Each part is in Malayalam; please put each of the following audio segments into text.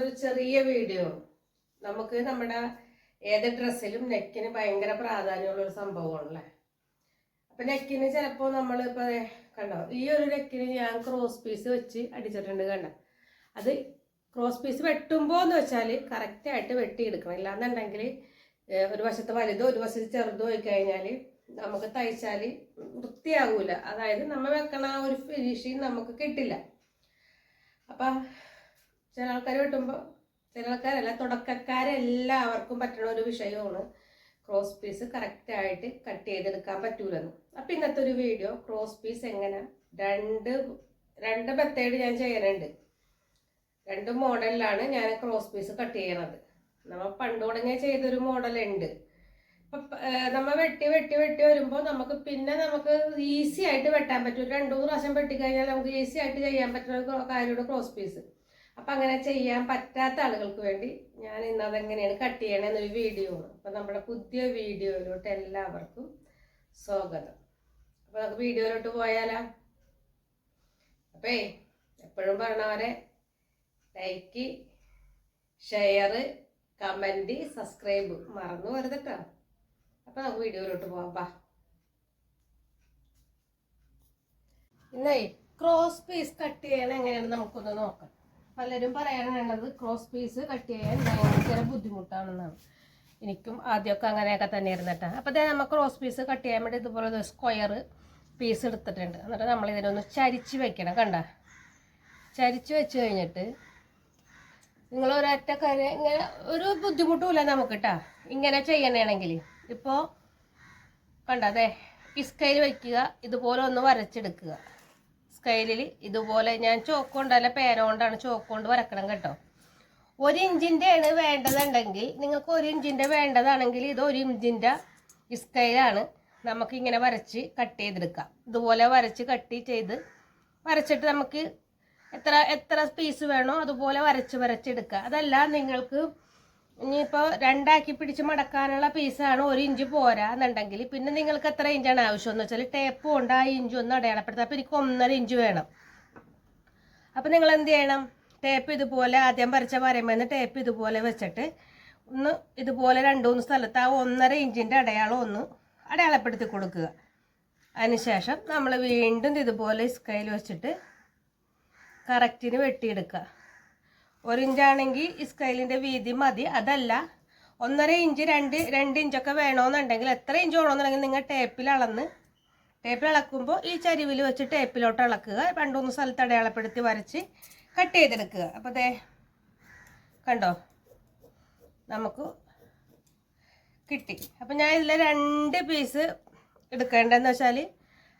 ഒരു ചെറിയ വീഡിയോ. നമുക്ക് നമ്മുടെ ഏത് ഡ്രസ്സിലും നെക്കിന് ഭയങ്കര പ്രാധാന്യമുള്ള ഒരു സംഭവമാണല്ലേ? അപ്പൊ നെക്കിന് ചിലപ്പോൾ നമ്മൾ ഇപ്പൊ കണ്ടോ ഈ ഒരു നെക്കിന് ഞാൻ ക്രോസ് പീസ് വെച്ച് അടിച്ചിട്ടുണ്ട് കണ്ട? അത് ക്രോസ് പീസ് വെട്ടുമ്പോ എന്ന് വെച്ചാൽ കറക്റ്റായിട്ട് വെട്ടിയെടുക്കണം. ഇല്ലാന്നുണ്ടെങ്കിൽ ഒരു വശത്ത് വലുതോ ഒരു വശത്ത് ചെറുതോ ആയി കഴിഞ്ഞാൽ നമുക്ക് തയ്ച്ചാൽ വൃത്തിയാകൂല അതായത് നമ്മൾ വെക്കണ ആ ഒരു ഫിനിഷിങ് നമുക്ക് കിട്ടില്ല. അപ്പം ചില ആൾക്കാർ വെട്ടുമ്പോൾ ചില ആൾക്കാരല്ല തുടക്കക്കാരെല്ലാവർക്കും പറ്റുന്ന ഒരു വിഷയമാണ്. ക്രോസ് പീസ് കറക്റ്റായിട്ട് കട്ട് ചെയ്തെടുക്കാൻ പറ്റൂലെന്ന്. അപ്പം ഇന്നത്തെ ഒരു വീഡിയോ ക്രോസ് പീസ് എങ്ങനെ? രണ്ട് രണ്ട് മെത്തേഡ് ഞാൻ ചെയ്യാനുണ്ട് രണ്ട് മോഡലിലാണ് ഞാൻ ക്രോസ് പീസ് കട്ട് ചെയ്യണത്. നമ്മൾ പണ്ട് തുടങ്ങിയ ചെയ്തൊരു മോഡലുണ്ട് നമ്മൾ വെട്ടി വെട്ടി വെട്ടി വരുമ്പോൾ നമുക്ക് പിന്നെ നമുക്ക് ഈസി ആയിട്ട് വെട്ടാൻ പറ്റും. രണ്ടു മൂന്ന് പ്രാവശ്യം വെട്ടി കഴിഞ്ഞാൽ നമുക്ക് ഈസി ആയിട്ട് ചെയ്യാൻ പറ്റുന്ന ഒരു ക്രോസ് പീസ് അപ്പം അങ്ങനെ ചെയ്യാൻ പറ്റാത്ത ആളുകൾക്ക് വേണ്ടി ഞാൻ ഇന്ന് അതെങ്ങനെയാണ് കട്ട് ചെയ്യണേ എന്നൊരു വീഡിയോ ആണ്. അപ്പം നമ്മുടെ പുതിയ വീഡിയോയിലോട്ട് എല്ലാവർക്കും സ്വാഗതം. അപ്പം നമുക്ക് വീഡിയോയിലോട്ട് പോയാലാ? അപ്പേ എപ്പോഴും പറഞ്ഞവരെ ലൈക്ക് ഷെയർ കമന്റ് സബ്സ്ക്രൈബ് മറന്നു വരുതട്ടോ അപ്പം നമുക്ക് വീഡിയോയിലോട്ട് പോവാം ബാ ഇന്നേ ക്രോസ് പീസ് കട്ട് ചെയ്യണം എങ്ങനെയാണ് നമുക്കൊന്ന് നോക്കാം. പലരും പറയാനുള്ളത് ക്രോസ് പീസ് കട്ട് ചെയ്യാൻ ഭയങ്കര ബുദ്ധിമുട്ടാണെന്നാണ്. എനിക്കും ആദ്യമൊക്കെ അങ്ങനെയൊക്കെ തന്നെ കേട്ടോ. അപ്പോൾ ദേ നമ്മൾ ക്രോസ് പീസ് കട്ട് ചെയ്യാൻ വേണ്ടി ഇതുപോലെ സ്ക്വയർ പീസ് എടുത്തിട്ടുണ്ട്. എന്നിട്ട് നമ്മൾ ഇതിനൊന്ന് ചരിച്ച് വെക്കണം കണ്ട? ചരിച്ച് വെച്ച് കഴിഞ്ഞിട്ട് നിങ്ങൾ ഒരൊറ്റ കാര്യം ഇങ്ങനെ ഒരു ബുദ്ധിമുട്ടുമില്ല നമുക്ക് കേട്ടാ. ഇങ്ങനെ ചെയ്യണമെങ്കിൽ ഇപ്പോൾ കണ്ട ഈ സ്കെയിൽ വയ്ക്കുക ഇതുപോലെ ഒന്ന് വരച്ചെടുക്കുക. സ്കെയിലിൽ ഇതുപോലെ ഞാൻ ചോക്ക് കൊണ്ടല്ല പേന കൊണ്ടാണ് ചോക്ക് വരക്കണം കേട്ടോ. ഒരു ഇഞ്ചിന്റെ ആണ് വേണ്ടതുണ്ടെങ്കിൽ നിങ്ങൾക്ക് ഒരു ഇഞ്ചിന്റെ വേണ്ടതാണെങ്കിൽ ഇത് ഒരു ഇഞ്ചിന്റെ സ്കെയിലാണ് നമുക്ക് ഇങ്ങനെ വരച്ച് കട്ട് ചെയ്തെടുക്കാം. ഇതുപോലെ വരച്ച് കട്ട് ചെയ്ത് വരച്ചിട്ട് നമുക്ക് എത്ര എത്ര പീസ് വേണോ അതുപോലെ വരച്ച് വരച്ചെടുക്കുക അതല്ല നിങ്ങൾക്ക് ഇനിയിപ്പോൾ രണ്ടാക്കി പിടിച്ച് മടക്കാനുള്ള പീസാണ് ഒരു ഇഞ്ച് പോരാ എന്നുണ്ടെങ്കിൽ പിന്നെ നിങ്ങൾക്ക് എത്ര ഇഞ്ചാണ് ആവശ്യം? എന്ന് വെച്ചാൽ ടേപ്പ് കൊണ്ട് ആ ഇഞ്ച് ഒന്ന് അടയാളപ്പെടുത്തുക അപ്പോൾ എനിക്ക് ഒന്നര ഇഞ്ച് വേണം. അപ്പോൾ നിങ്ങൾ എന്ത് ചെയ്യണം? ടേപ്പ് ഇതുപോലെ ആദ്യം വരച്ച വരമ്പെന്ന് ടേപ്പ് ഇതുപോലെ വെച്ചിട്ട് ഒന്ന് ഇതുപോലെ രണ്ട് മൂന്ന് സ്ഥലത്ത് ആ ഒന്നര ഇഞ്ചിന്റെ അടയാളം ഒന്ന് അടയാളപ്പെടുത്തി കൊടുക്കുക. അതിനുശേഷം നമ്മൾ വീണ്ടും ഇതുപോലെ സ്കൈൽ വെച്ചിട്ട് കറക്റ്റിന് വെട്ടിയെടുക്കുക. ഒരു ഇഞ്ചാണെങ്കിൽ ഈ വീതി മതി. അതല്ല ഒന്നര ഇഞ്ച് രണ്ട് രണ്ട് ഇഞ്ചൊക്കെ വേണമെന്നുണ്ടെങ്കിൽ എത്ര ഇഞ്ച് വേണമെന്നുണ്ടെങ്കിൽ നിങ്ങൾ ടേപ്പിൽ അളന്ന് ടേപ്പിൽ അളക്കുമ്പോൾ ഈ ചരിവിൽ വെച്ച് ടേപ്പിലോട്ട് ഇളക്കുക രണ്ട് മൂന്ന് സ്ഥലത്ത് അടയാളപ്പെടുത്തി വരച്ച് കട്ട് ചെയ്തെടുക്കുക. അപ്പോൾ ദേ കണ്ടോ? നമുക്ക് കിട്ടി. അപ്പം ഞാൻ ഇതിൽ രണ്ട് പീസ് എടുക്കേണ്ടതെന്ന് വെച്ചാൽ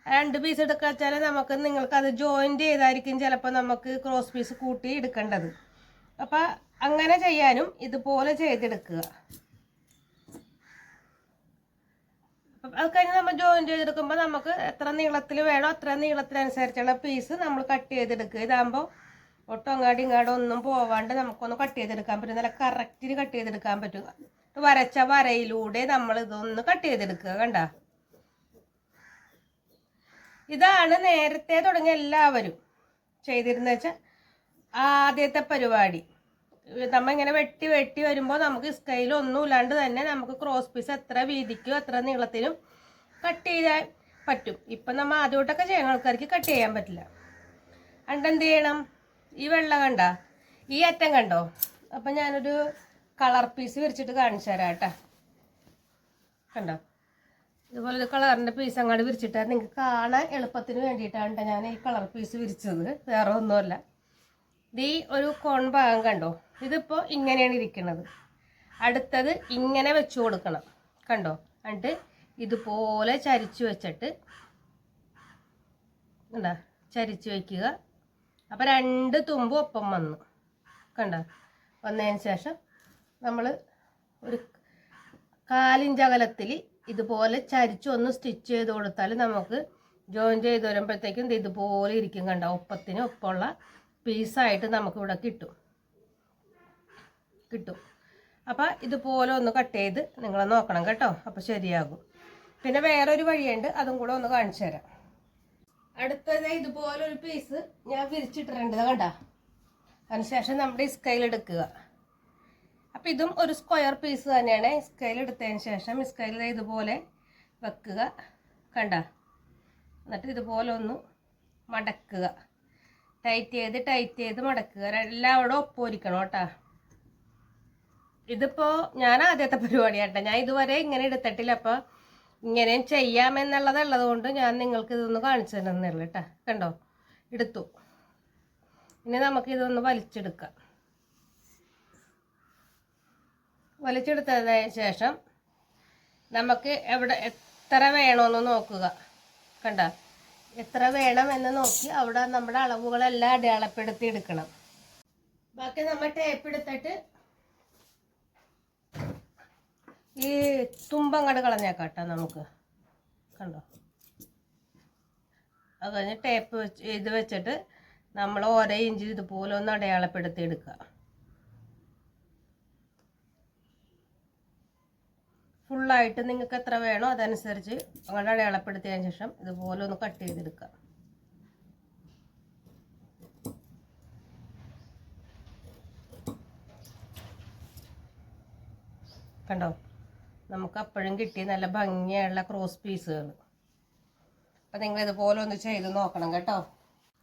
രണ്ട് പീസ് എടുക്കുക വെച്ചാൽ നമുക്ക് നിങ്ങൾക്ക് അത് ജോയിന്റ് ചെയ്തായിരിക്കും ചിലപ്പോൾ നമുക്ക് ക്രോസ് പീസ് കൂട്ടി എടുക്കേണ്ടത്. അപ്പം അങ്ങനെ ചെയ്യാനും ഇതുപോലെ ചെയ്തെടുക്കുക. അത് കഴിഞ്ഞ് നമ്മൾ ജോയിൻ ചെയ്തെടുക്കുമ്പോൾ നമുക്ക് എത്ര നീളത്തിൽ വേണോ അത്ര നീളത്തിനനുസരിച്ചുള്ള പീസ് നമ്മൾ കട്ട് ചെയ്തെടുക്കുക. ഇതാകുമ്പോൾ ഒട്ടും അങ്ങാടി ഇങ്ങാടും ഒന്നും പോവാണ്ട് നമുക്കൊന്ന് കട്ട് ചെയ്തെടുക്കാൻ പറ്റും. നല്ല കറക്റ്റിന് കട്ട് ചെയ്തെടുക്കാൻ പറ്റും വരച്ച വരയിലൂടെ നമ്മൾ ഇതൊന്ന് കട്ട് ചെയ്തെടുക്കുക കണ്ട? ഇതാണ് നേരത്തെ തുടങ്ങിയ എല്ലാവരും ചെയ്തിരുന്ന വെച്ചാൽ ആദ്യത്തെ പരിപാടി. നമ്മൾ ഇങ്ങനെ വെട്ടി വെട്ടി വരുമ്പോൾ നമുക്ക് സ്കെയിൽ ഒന്നും ഇല്ലാണ്ട് തന്നെ നമുക്ക് ക്രോസ് പീസ് എത്ര വീതിക്കും എത്ര നീളത്തിനും കട്ട് ചെയ്താൽ പറ്റും. ഇപ്പം നമ്മൾ ആദ്യമായിട്ടൊക്കെ ചെയ്യുന്ന ആൾക്കാർക്ക് കട്ട് ചെയ്യാൻ പറ്റില്ല. അണ്ട് എന്ത് ചെയ്യണം? ഈ വെള്ളം കണ്ട? ഈ അറ്റം കണ്ടോ? അപ്പം ഞാനൊരു കളർ പീസ് വിരിച്ചിട്ട് കാണിച്ചു തരാം കേട്ടോ. കണ്ടോ? ഇതുപോലെ ഒരു കളറിന്റെ പീസ് അങ്ങോട്ട് വിരിച്ചിട്ടാൽ നിങ്ങൾക്ക് കാണാൻ എളുപ്പത്തിന് വേണ്ടിയിട്ടാണ് ട്ടോ ഞാൻ ഈ കളർ പീസ് വിരിച്ചത്. വേറെ ഒന്നുമല്ല. ഈ ഒരു കോൺ ഭാഗം കണ്ടോ? ഇതിപ്പോൾ ഇങ്ങനെയാണ് ഇരിക്കുന്നത്. അടുത്തത് ഇങ്ങനെ വെച്ചു കൊടുക്കണം. കണ്ടോ? എന്നിട്ട് ഇതുപോലെ ചരിച്ചു വെച്ചിട്ട് എന്താ? ചരിച്ചു വയ്ക്കുക അപ്പോൾ രണ്ട് തുമ്പും ഒപ്പം വന്നു. കണ്ടോ? വന്നതിന് ശേഷം നമ്മൾ ഒരു കാലിഞ്ച് അകലത്തിൽ ഇതുപോലെ ചരിച്ച് ഒന്ന് സ്റ്റിച്ച് ചെയ്ത് കൊടുത്താൽ നമുക്ക് ജോയിൻ ചെയ്ത് വരുമ്പോഴത്തേക്കും ഇത് ഇതുപോലെ ഇരിക്കും കണ്ട? ഒപ്പത്തിന് ഒപ്പമുള്ള പീസായിട്ട് നമുക്കിവിടെ കിട്ടും. കിട്ടും. അപ്പോൾ ഇതുപോലെ ഒന്ന് കട്ട് ചെയ്ത് നിങ്ങൾ നോക്കണം കേട്ടോ. അപ്പോൾ ശരിയാകും. പിന്നെ വേറൊരു വഴിയുണ്ട് അതും കൂടെ ഒന്ന് കാണിച്ചു തരാം. അടുത്തത് ഇതുപോലൊരു പീസ് ഞാൻ വിരിച്ചിട്ടിട്ടുണ്ട് കണ്ട? അതിനുശേഷം നമ്മുടെ സ്കെയിൽ എടുക്കുക. അപ്പം ഇതും ഒരു സ്ക്വയർ പീസ് തന്നെയാണ്. സ്കെയിൽ എടുത്തതിന് ശേഷം സ്കെയിൽ ഇതുപോലെ വെക്കുക. കണ്ട? എന്നിട്ട് ഇതുപോലെ ഒന്ന് മടക്കുക. ടൈറ്റ് ചെയ്ത് ടൈറ്റ് ചെയ്ത് മടക്കുക. എല്ലാവരും ഒപ്പൊരിക്കണം കേട്ടോ. ഇതിപ്പോൾ ഞാൻ ആദ്യത്തെ പരിപാടിയാട്ടോ. ഞാൻ ഇതുവരെ ഇങ്ങനെ എടുത്തിട്ടില്ല. അപ്പോൾ ഇങ്ങനെ ചെയ്യാമെന്നുള്ളതുള്ളത് കൊണ്ട് ഞാൻ നിങ്ങൾക്ക് ഇതൊന്ന് കാണിച്ചു തരുന്നുള്ളൂ കേട്ടോ. കണ്ടോ? എടുത്തു. ഇനി നമുക്ക് ഇതൊന്ന് വലിച്ചെടുക്കാം. വലിച്ചെടുത്തതിന് ശേഷം നമുക്ക് എവിടെ എത്ര വേണമെന്ന് നോക്കുക. കണ്ട? എത്ര വേണം എന്ന് നോക്കി അവിടെ നമ്മുടെ അളവുകളെല്ലാം അടയാളപ്പെടുത്തി എടുക്കണം. ബാക്കി നമ്മൾ ടേപ്പ് എടുത്തിട്ട് ഈ തുമ്പങ്ങട് കളഞ്ഞേക്കാട്ടോ നമുക്ക്. കണ്ടോ? അത് കഴിഞ്ഞ് ടേപ്പ് വെച്ച് ഇത് വെച്ചിട്ട് നമ്മൾ ഓരോ ഇഞ്ചിൽ ഇതുപോലെ ഒന്ന് അടയാളപ്പെടുത്തി എടുക്കുക. ഫുള്ളായിട്ട് നിങ്ങൾക്ക് എത്ര വേണോ അതനുസരിച്ച് അങ്ങോട്ട് അടയാളപ്പെടുത്തിയതിന് ശേഷം ഇതുപോലെ ഒന്ന് കട്ട് ചെയ്തെടുക്കുക. കണ്ടോ? നമുക്ക് അപ്പോഴും കിട്ടിയ നല്ല ഭംഗിയുള്ള ക്രോസ് പീസുകൾ അപ്പം നിങ്ങൾ ഇതുപോലെ ഒന്ന് ചെയ്ത് നോക്കണം കേട്ടോ.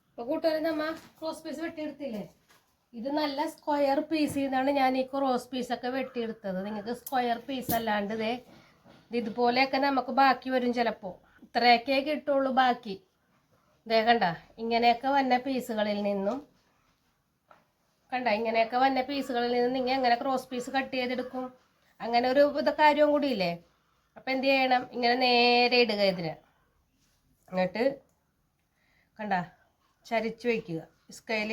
അപ്പോൾ കൂട്ടുകാരെ നമ്മ ക്രോസ് പീസ് വെട്ടിയെടുത്തില്ലേ? ഇത് നല്ല സ്ക്വയർ പീസിൽ നിന്നാണ് ഞാൻ ഈ റോസ് പീസൊക്കെ വെട്ടിയെടുത്തത്. നിങ്ങൾക്ക് സ്ക്വയർ പീസ് അല്ലാണ്ട് ഇതേ ഇത് ഇതുപോലെയൊക്കെ നമുക്ക് ബാക്കി വരും ചിലപ്പോൾ ഇത്രയൊക്കെ കിട്ടുള്ളൂ ബാക്കി. ഇതേ കണ്ട ഇങ്ങനെയൊക്കെ വന്ന പീസുകളിൽ നിന്നും. കണ്ട ഇങ്ങനെയൊക്കെ വന്ന പീസുകളിൽ നിന്ന് നിങ്ങൾ എങ്ങനെ ക്രോസ് പീസ് കട്ട് ചെയ്തെടുക്കും? അങ്ങനെ ഒരു ഇത് കാര്യവും കൂടിയില്ലേ? അപ്പം എന്ത് ചെയ്യണം? ഇങ്ങനെ നേരെ ഇടുക ഇതിന്. എന്നിട്ട് കണ്ട ചരിച്ചു വയ്ക്കുക സ്കെയിൽ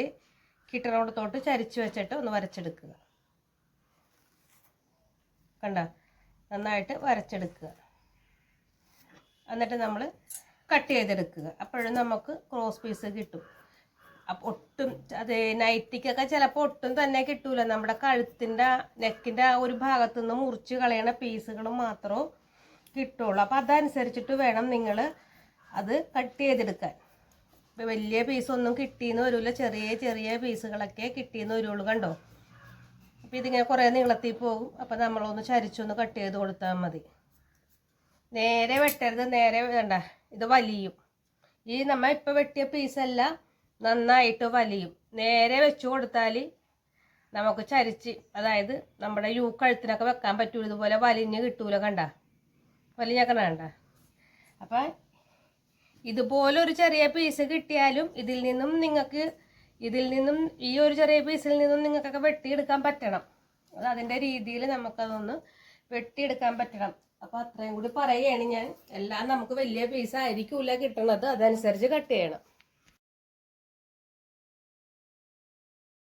കിട്ടണോടത്തോട്ട് ചരിച്ചു വെച്ചിട്ട് ഒന്ന് വരച്ചെടുക്കുക. കണ്ട? നന്നായിട്ട് വരച്ചെടുക്കുക. എന്നിട്ട് നമ്മൾ കട്ട് ചെയ്തെടുക്കുക. അപ്പോഴും നമുക്ക് ക്രോസ് പീസ് കിട്ടും. അപ്പം ഒട്ടും അത് നൈറ്റിക്കൊക്കെ ചിലപ്പോൾ ഒട്ടും തന്നെ കിട്ടൂല. നമ്മുടെ കഴുത്തിന്റെ നെക്കിന്റെ ആ ഒരു ഭാഗത്തു നിന്ന് മുറിച്ച് കളയണ പീസുകൾ മാത്രമേ കിട്ടുള്ളൂ. അപ്പം അതനുസരിച്ചിട്ട് വേണം നിങ്ങൾ അത് കട്ട് ചെയ്തെടുക്കാൻ. വലിയ പീസൊന്നും കിട്ടിയെന്ന് വരില്ല ചെറിയ ചെറിയ പീസുകളൊക്കെ കിട്ടിയെന്ന് വരുള്ളൂ കണ്ടോ? അപ്പോൾ ഇതിങ്ങനെ കുറേ നീളത്തിൽ പോകും. അപ്പോൾ നമ്മളൊന്ന് ചരിച്ചൊന്ന് കട്ട് ചെയ്ത് കൊടുത്താൽ മതി. നേരെ വെട്ടരുത് നേരെ വേണ്ട. ഇത് വലിയും. ഈ നമ്മൾ ഇപ്പോൾ വെട്ടിയ പീസല്ല നന്നായിട്ട് വലിയും. നേരെ വെച്ച് കൊടുത്താൽ നമുക്ക് ചരിച്ച് അതായത് നമ്മുടെ യൂ കഴുത്തിനൊക്കെ വെക്കാൻ പറ്റൂല. ഇതുപോലെ വലിഞ്ഞ് കിട്ടൂല കണ്ട. വലിഞ്ഞൊക്കെ വേണ്ട അപ്പം ഇതുപോലെ ഒരു ചെറിയ പീസ് കിട്ടിയാലും ഇതിൽ നിന്നും നിങ്ങൾക്ക് ഇതിൽ നിന്നും ഈ ഒരു ചെറിയ പീസിൽ നിന്നും നിങ്ങൾക്കൊക്കെ വെട്ടിയെടുക്കാൻ പറ്റണം. അത് അതിന്റെ രീതിയിൽ നമുക്കതൊന്ന് വെട്ടിയെടുക്കാൻ പറ്റണം. അപ്പോൾ അത്രയും കൂടി പറയുകയാണ് ഞാൻ. എല്ലാം നമുക്ക് വലിയ പീസ് ആയിരിക്കില്ല കിട്ടണത്. അതനുസരിച്ച് കട്ട് ചെയ്യണം.